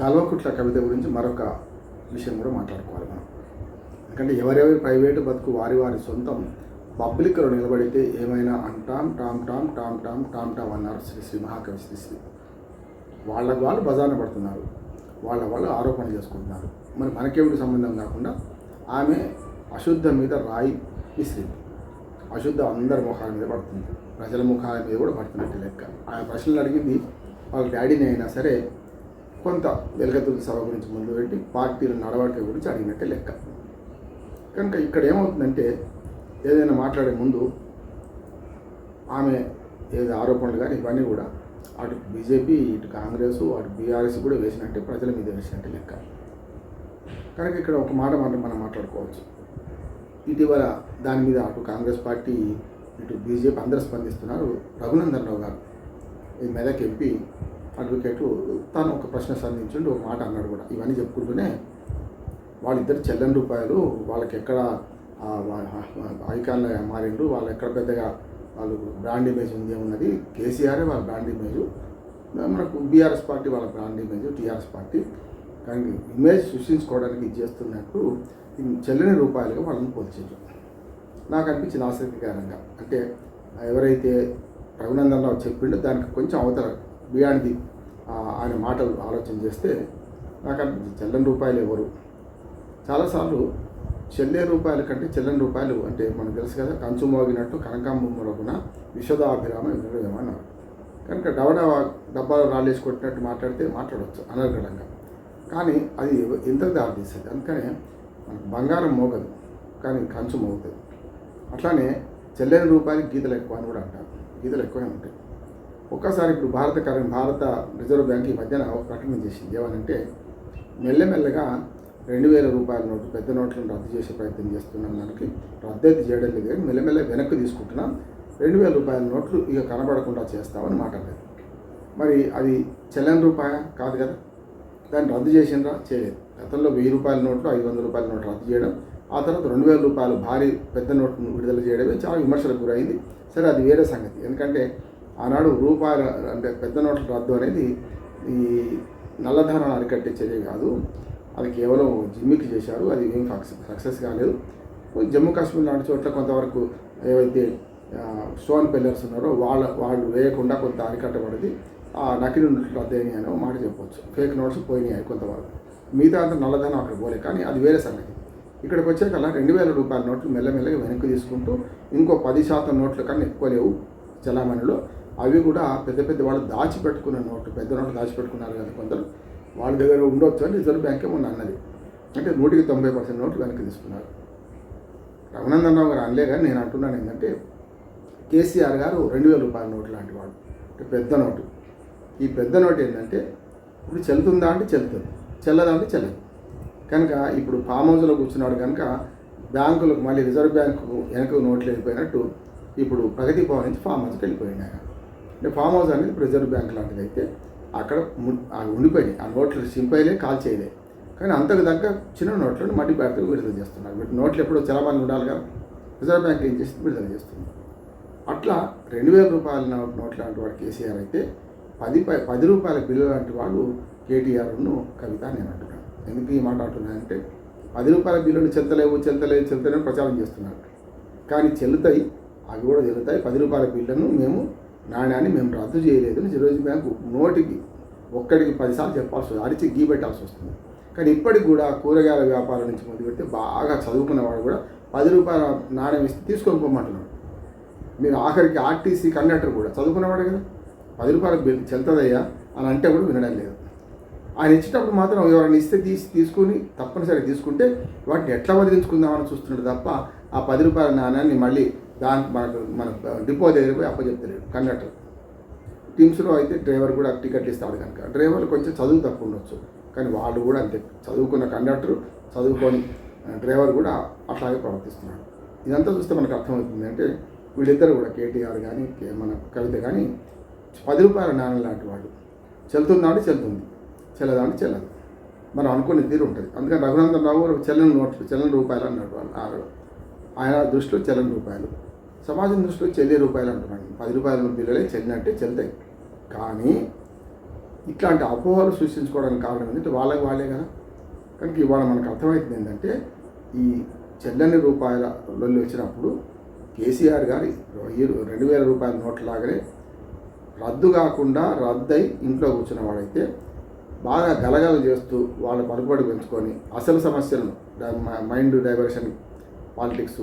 కల్వకుట్ల కవిత గురించి మరొక విషయం కూడా మాట్లాడుకోవాలి మనం. ఎందుకంటే ఎవరెవరి ప్రైవేటు బతుకు వారి వారి సొంతం పబ్లిక్లో నిలబడితే ఏమైనా అంటాం టామ్ టామ్ టామ్ టామ్ టామ్ టామ్ అన్నారు శ్రీ శ్రీ మహాకవి శ్రీ శ్రీ. వాళ్ళకు వాళ్ళు బజాన పడుతున్నారు. వాళ్ళ వాళ్ళు ఆరోపణ చేసుకుంటున్నారు. మరి మనకేమిటి సంబంధం కాకుండా ఆమె అశుద్ధ మీద రాయి విసిరింది. అశుద్ధ అందరి ముఖాల మీద పడుతుంది. ప్రజల ముఖాల మీద కూడా పడుతున్నట్టు లెక్క. ఆమె ప్రశ్నలు అడిగింది వాళ్ళ డాడీని అయినా సరే కొంత వెలగతుల సభ గురించి ముందు పెట్టి పార్టీల నడవడిక గురించి అడిగినట్టే లెక్క. కనుక ఇక్కడ ఏమవుతుందంటే ఏదైనా మాట్లాడే ముందు ఆమె ఏది ఆరోపణలు కానీ ఇవన్నీ కూడా అటు బీజేపీ ఇటు కాంగ్రెస్ అటు బీఆర్ఎస్ కూడా వేసినట్టే ప్రజల మీద వేసినట్టే లెక్క. కనుక ఇక్కడ ఒక మాట మాట మనం మాట్లాడుకోవచ్చు. ఇటీవల దాని మీద అటు కాంగ్రెస్ పార్టీ ఇటు బీజేపీ అందరూ స్పందిస్తున్నారు. రఘునందన్ రావు గారు ఈ మెదక్ ఎంపీ అడ్వకేటు తాను ఒక ప్రశ్న సంధించండి ఒక మాట అన్నాడు కూడా. ఇవన్నీ చెప్పుకుంటూనే వాళ్ళిద్దరు చెల్లని రూపాయలు వాళ్ళకి ఎక్కడ ఐకాన్లో మారిండు వాళ్ళు ఎక్కడ పెద్దగా వాళ్ళు బ్రాండ్ ఇమేజ్ ఉంది ఉన్నది కేసీఆరే వాళ్ళ బ్రాండ్ ఇమేజ్. మనకు బీఆర్ఎస్ పార్టీ వాళ్ళ బ్రాండ్ ఇమేజ్ టీఆర్ఎస్ పార్టీ. కానీ ఇమేజ్ సృష్టించుకోవడానికి ఇది చేస్తున్నట్టు చెల్లని రూపాయలుగా వాళ్ళని పోల్చారు నాకు అనిపించింది ఆసక్తికరంగా. అంటే ఎవరైతే రఘునందన్ రావు చెప్పిండో దానికి కొంచెం అవతల బియాండ్ది ఆయన మాటలు ఆలోచన చేస్తే నాకు అనిపించింది చెల్లని రూపాయలు ఎవరు? చాలాసార్లు చెల్లే రూపాయల కంటే చెల్లని రూపాయలు అంటే మనకు తెలుసు కదా కంచు మోగినట్టు కనకాంబరగున విషదాభిరామ వినోదమన్నారు కనుక డవడ డబ్బాలో రాళ్ళేసి కొట్టినట్టు మాట్లాడితే మాట్లాడవచ్చు అనర్గళంగా. కానీ అది ఇంతకు దారితీస్తుంది అందుకనే మనకు బంగారం మోగదు కానీ కంచు మోగుతుంది. అట్లానే చెల్లని రూపాయలు గీతలు ఎక్కువ అని కూడా అంటారు. గీతలు ఎక్కువనే ఉంటాయి. ఒక్కసారి ఇప్పుడు భారత కరెంట్ భారత రిజర్వ్ బ్యాంక్ ఈ మధ్యన ఒక ప్రకటన చేసింది. ఏమనంటే మెల్లమెల్లగా రెండు వేల రూపాయల నోటు పెద్ద నోట్లను రద్దు చేసే ప్రయత్నం చేస్తున్నాం దానికి. రద్దు అయితే చేయడం లేదు కానీ మెల్లమెల్ల వెనక్కి తీసుకుంటున్నాం. రెండు వేల రూపాయల నోట్లు ఇక కనబడకుండా చేస్తామని మాట్లాడలేదు మరి అది చెల్లని రూపాయ? కాదు కదా. దాన్ని రద్దు చేసిండ్రా? చేయలేదు. గతంలో వెయ్యి రూపాయల నోట్లు ఐదు వందల రూపాయల నోట్లు రద్దు చేయడం ఆ తర్వాత రెండు వేల రూపాయలు భారీ పెద్ద నోట్ను విడుదల చేయడమే చాలా విమర్శలకు గురైంది. సరే అది వేరే సంగతి. ఎందుకంటే ఆనాడు రూపాయల అంటే పెద్ద నోట్ల రద్దు అనేది ఈ నల్లధనాన్ని అరికట్టే చర్య కాదు. అది కేవలం జిమ్మికి చేశారు. అది ఏం సక్సెస్ కాలేదు. జమ్మూ కాశ్మీర్ లాంటి చోట్ల కొంతవరకు ఏవైతే స్టోన్ పిల్లర్స్ ఉన్నారో వాళ్ళ వాళ్ళు వేయకుండా కొంత అరికట్టబడింది. ఆ నకిలీ నోట్లు రద్దయినాయి అని మాట చెప్పవచ్చు ఫేక్ నోట్స్ పోయినాయి కొంతవరకు. మిగతా అంతా నల్లధనం అక్కడ పోలే కానీ అది వేరే సంగతి. ఇక్కడికి వచ్చాకల్లా రెండు వేల రూపాయల నోట్లు మెల్లమెల్లగా వెనక్కి తీసుకుంటూ ఇంకో పది శాతం నోట్లు కన్నా ఎక్కువ లేవు చలామణిలో అవి కూడా పెద్ద పెద్ద వాళ్ళు దాచిపెట్టుకున్న నోట్లు పెద్ద నోట్లు దాచిపెట్టుకున్నారు కదా కొందరు. వాళ్ళ దగ్గర ఉండొచ్చు? అని రిజర్వ్ బ్యాంకే ఏమన్నా అన్నది. అంటే నూటికి తొంభై పర్సెంట్ నోట్లు వెనక్కి తీసుకున్నారు. రఘునందన్ రావు గారు అనలే కానీ నేను అంటున్నాను ఏంటంటే కేసీఆర్ గారు రెండు వేల రూపాయల నోటు లాంటి వాడు. అంటే పెద్ద నోటు. ఈ పెద్ద నోటు ఏంటంటే ఇప్పుడు చెల్లుతుందా అంటే చెల్లుతుంది. చెల్లదా అంటే చెల్లదు. కనుక ఇప్పుడు ఫామ్ హౌస్లో కూర్చున్నాడు కనుక బ్యాంకులకు మళ్ళీ రిజర్వ్ బ్యాంకు వెనక నోట్లు వెళ్ళిపోయినట్టు ఇప్పుడు ప్రగతి భవన్ నుంచి ఫామ్ హౌస్కి వెళ్ళిపోయింది ఆయన. అంటే ఫామ్ హౌస్ అనేది ఇప్పుడు రిజర్వ్ బ్యాంక్ లాంటిది అయితే అక్కడ అవి ఉండిపోయినాయి. ఆ నోట్లు సింపైలే కాల్ చేయలే. కానీ అంతకు తగ్గ చిన్న నోట్లను మట్టి బ్యాటరీ విడుదల చేస్తున్నారు. వీటి నోట్లు ఎప్పుడో చలామణి ఉండాలి కదా. రిజర్వ్ బ్యాంక్ ఏం చేస్తుంది విడుదల చేస్తుంది. అట్లా రెండు వేల రూపాయల నోట్ లాంటి వాడు కేసీఆర్ అయితే పది పది రూపాయల బిల్లు లాంటి వాడు కేటీఆర్ను కవిత అని నేను అంటున్నాను. ఎందుకు ఈ మాట అంటున్నానంటే పది రూపాయల బిల్లును చెంతలేవు చెంతలేవు చెంతలేని ప్రచారం చేస్తున్నారు. కానీ చెల్లుతాయి అవి కూడా చెల్లుతాయి. పది రూపాయల బిల్లును మేము నాణ్యాన్ని మేము రద్దు చేయలేదు అని రిజర్వ్ బ్యాంకు నోటికి ఒక్కడికి పదిసార్లు చెప్పాల్సి వస్తుంది. అరిచి గీ పెట్టాల్సి వస్తుంది. కానీ ఇప్పటికి కూడా కూరగాయల వ్యాపారం నుంచి మొదలు పెడితే బాగా చదువుకున్నవాడు కూడా పది రూపాయల నాణ్యం ఇస్తే తీసుకొని పోమంటున్నాడు. మీరు ఆఖరికి ఆర్టీసీ కండక్టర్ కూడా చదువుకున్నవాడు కదా. పది రూపాయల బిల్ చెల్తదయ్యా అని అంటే కూడా వినడం లేదు. ఆయన ఇచ్చేటప్పుడు మాత్రం ఎవరైనా ఇస్తే తీసి తీసుకుని తప్పనిసరిగా తీసుకుంటే వాటిని ఎట్లా వదిలించుకుందామని చూస్తున్నాడు తప్ప ఆ పది రూపాయల నాణ్యాన్ని మళ్ళీ దానికి మనకు మన డిపో దగ్గర పోయి అప్పచెప్తలేడు కండక్టర్. టీమ్స్లో అయితే డ్రైవర్ కూడా టికెట్లు ఇస్తాడు కనుక. డ్రైవర్లు కొంచెం చదువు తక్కువ ఉండొచ్చు కానీ వాళ్ళు కూడా అంతే. చదువుకున్న కండక్టర్ చదువుకొని డ్రైవర్ కూడా అట్లాగే ప్రవర్తిస్తున్నాడు. ఇదంతా చూస్తే మనకు అర్థమవుతుంది అంటే వీళ్ళిద్దరు కూడా కేటీఆర్ కానీ మన కవిత కానీ పది రూపాయల నాణ్యం లాంటి వాడు. చెల్తుందా అంటే చెల్తుంది చెల్లదా అంటే చెల్లదు. మనం అనుకునే తీరు ఉంటుంది. అందుకని రఘునందన్ రావు చెల్లని నోట్లు చెల్లని రూపాయలు అన్నాడు వాళ్ళు ఆరు. ఆయన దృష్టిలో చెల్లని రూపాయలు. సమాజం దృష్టిలో చెల్లి రూపాయలు అంటున్నాను పది రూపాయల బిల్లులే చెల్లినట్టే చెల్తాయి కానీ ఇట్లాంటి అపోహలు సృష్టించుకోవడానికి కారణం ఏంటంటే వాళ్ళకి వాళ్ళే కదా. కనుక ఇవాళ మనకు అర్థమవుతుంది ఏంటంటే ఈ చెల్లని రూపాయల వచ్చినప్పుడు కేసీఆర్ గారి రెండు వేల రూపాయల నోట్లాగానే రద్దు కాకుండా రద్దయి ఇంట్లో కూర్చున్న వాడైతే బాగా గలగల చేస్తూ వాళ్ళ పలుకుబడి పెంచుకొని అసలు సమస్యలను మైండ్ డైవర్షన్ పాలిటిక్స్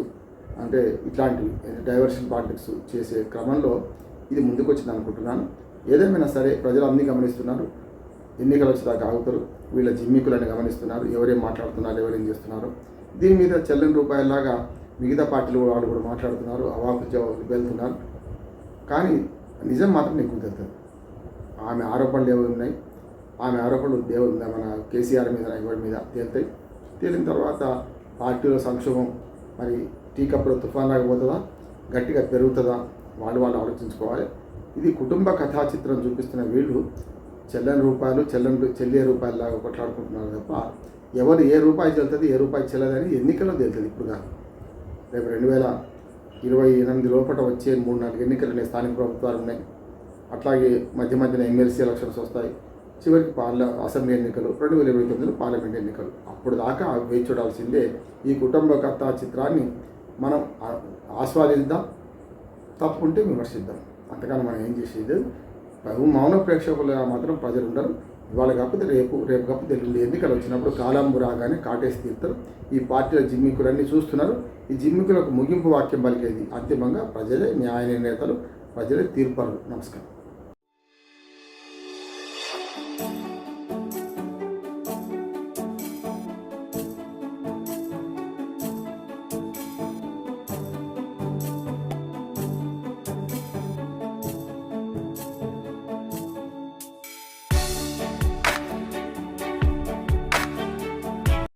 అంటే ఇట్లాంటివి డైవర్షన్ పాలిటిక్స్ చేసే క్రమంలో ఇది ముందుకు వచ్చింది అనుకుంటున్నాను ఏదేమైనా సరే ప్రజలు అన్నీ గమనిస్తున్నారు. ఎన్నికలు వచ్చేదాకా ఆగుతారు. వీళ్ళ జిమ్మికులని గమనిస్తున్నారు. ఎవరేం మాట్లాడుతున్నారు ఎవరేం చేస్తున్నారు. దీని మీద చెల్లని రూపాయలాగా మిగతా పార్టీలు వాళ్ళు కూడా మాట్లాడుతున్నారు. అవాకు జవాబులు వెళ్తున్నారు. కానీ నిజం మాత్రం నీకు తెలుస్తుంది ఆమె ఆరోపణలు ఏవి ఉన్నాయి. ఆమె ఆరోపణలు దేవుడు మన కేసీఆర్ మీద ఎవరి మీద తేలుతాయి. తేలిన తర్వాత పార్టీలో సంక్షోభం మరి టీ కప్పులో తుఫాన్ రాకపోతుందా గట్టిగా పెరుగుతుందా? వాళ్ళు వాళ్ళు ఆలోచించుకోవాలి. ఇది కుటుంబ కథా చిత్రం చూపిస్తున్న వీళ్ళు చెల్లని రూపాయలు చెల్లని చెల్లే రూపాయలు లాగా కొట్లాడుకుంటున్నారు తప్ప ఎవరు ఏ రూపాయి చెల్తుంది ఏ రూపాయి చెల్లదని ఎన్నికల్లో తెలుస్తుంది ఇప్పుడు కాదు రేపు రెండు వేల ఇరవై ఎనిమిది లోపల వచ్చే మూడు నాలుగు ఎన్నికలు ఉన్నాయి స్థానిక ప్రభుత్వాలు ఉన్నాయి. అట్లాగే మధ్య మధ్యన ఎమ్మెల్సీ ఎలక్షన్స్ వస్తాయి. చివరికి పార్ల అసెంబ్లీ ఎన్నికలు రెండు వేల ఇరవై తొమ్మిదిలో పార్లమెంట్ ఎన్నికలు. అప్పుడు దాకా వేచి చూడాల్సిందే. ఈ కుటుంబ కథ చిత్రాన్ని మనం ఆస్వాదిద్దాం తప్పుంటే విమర్శిద్దాం. అంతకన్నా మనం ఏం చేసేది? బహు మౌన ప్రేక్షకులుగా మాత్రం ప్రజలు ఉండరు. ఇవాళ కాకపోతే రేపు రేపు కాకపోతే ఎల్లుండి ఎన్నికలు వచ్చినప్పుడు కాలంబు రాగానే కాటేసి తీరుతారు. ఈ పార్టీల జిమ్మికులన్నీ చూస్తున్నారు. ఈ జిమ్మికులకు ముగింపు వాక్యం పలికేది అంతిమంగా ప్రజలే న్యాయ నిర్ణేతలు ప్రజలే తీర్పరు నమస్కారం.